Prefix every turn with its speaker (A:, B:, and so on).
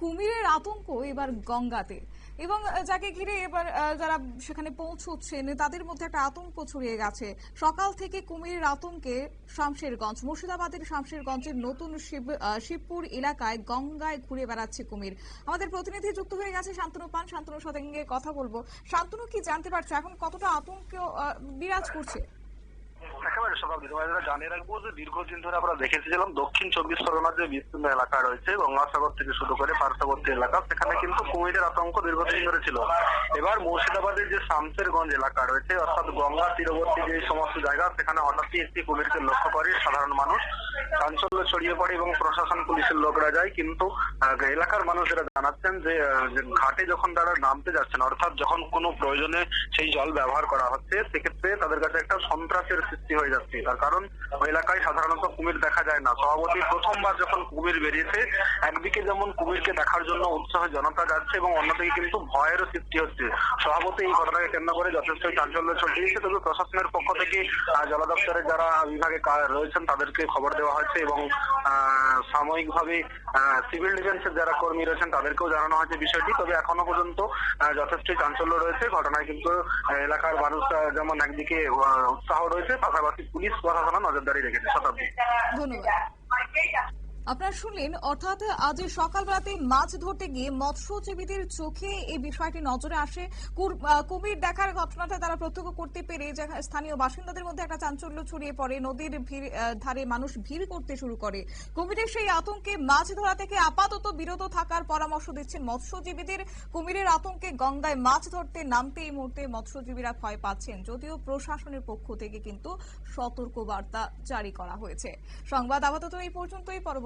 A: কুমিরের আতঙ্ক এবার গঙ্গাতে। এবং যাকে ঘিরে এবার যারা সেখানে পৌঁছচ্ছেন, তাদের মধ্যে একটা আতঙ্ক ছড়িয়ে গেছে। সকাল থেকে কুমিরের আতঙ্কে শামশেরগঞ্জ, মুর্শিদাবাদের শামশেরগঞ্জের নতুন শিব শিবপুর এলাকায় গঙ্গায় ঘুরে বেড়াচ্ছে কুমির। আমাদের প্রতিনিধি যুক্ত হয়ে গেছে, শান্তনু পান। শান্তনুর সাথে কথা বলব। শান্তনু কি জানতে পারছ? এখন কতটা আতঙ্ক বিরাজ করছে?
B: সকাল দিনবাজারে জানিয়ে রাখব যে দীর্ঘদিন ধরে আমরা দেখেছিলাম দক্ষিণ চব্বিশ পরগনার যে বিস্তীর্ণ এলাকা রয়েছে, গঙ্গাসাগর থেকে শুরু করে পার্শ্ববর্তী এলাকা, সেখানে কিন্তু কুমিরের আতঙ্ক দীর্ঘদিন ধরে ছিল। এবার মুর্শিদাবাদের যে শামসেরগঞ্জ এলাকা রয়েছে, অর্থাৎ গঙ্গা তীরবর্তী যে সমস্ত জায়গা, সেখানে হঠাৎই একটি কুমিরকে লক্ষ্য করে সাধারণ মানুষ চাঞ্চল্য ছড়িয়ে পড়ে এবং প্রশাসন, পুলিশের লোকরা যায়। কিন্তু এলাকার মানুষেরা জানাচ্ছেন যে ঘাটে যখন তারা নামতে যাচ্ছেন, অর্থাৎ যখন কোনো প্রয়োজনে সেই জল ব্যবহার করা হচ্ছে, সেক্ষেত্রে তাদের কাছে একটা সন্ত্রাসের সৃষ্টি হয়ে যাচ্ছে। তার কারণ ওই এলাকায় সাধারণত কুমির দেখা যায় না। সভাপতি প্রথমবার যখন কুমির বেরিয়েছে একদিকে যেমন কুমিরকে দেখার জন্য উৎসাহ জনতা যাচ্ছে এবং অন্যদিকে কিন্তু ভয়েরও সৃষ্টি হচ্ছে। সভাপতি এই ঘটনাকে কেন্দ্র করে যথেষ্ট চাঞ্চল্য ছড়িয়েছে। তবে প্রশাসনের পক্ষ থেকে জল দপ্তরের যারা বিভাগে রয়েছেন তাদেরকে খবর দেওয়া হয়েছে এবং সাময়িকভাবে সিভিল ডিফেন্সের যারা কর্মী রয়েছেন তাদেরকেও জানানো হয়েছে বিষয়টি। তবে এখনও পর্যন্ত যথেষ্ট চাঞ্চল্য রয়েছে। ঘটনায় কিন্তু এলাকার মানুষ আহ, যেমন একদিকে উৎসাহ রয়েছে পাশাপাশি पुलिस प्रशासनानं नजरदारी घेण्यात
A: आली আপনারা শুনলেন, অর্থাৎ আজ সকালবেলাতে মাছ ধরতে গিয়ে মৎস্যজীবীদের চোখে এই বিষয়টি নজরে আসে। কুমির দেখার ঘটনাটা তারা প্রত্যক্ষ করতে পেরে স্থানীয় বাসিন্দাদের মধ্যে একটা চাঞ্চল্য ছড়িয়ে পড়ে। নদীর ধারে মানুষ ভিড় করতে শুরু করে। কুমিরের সেই আতঙ্কে মাছ ধরা থেকে আপাতত বিরত থাকার পরামর্শ দিচ্ছেন মৎস্যজীবীদের। কুমিরের আতঙ্কে গঙ্গায় মাছ ধরতে নামতে এই মুহূর্তে মৎস্যজীবীরা ভয় পাচ্ছেন। যদিও প্রশাসনের পক্ষ থেকে কিন্তু সতর্ক বার্তা জারি করা হয়েছে। সংবাদ আপাতত এই পর্যন্তই।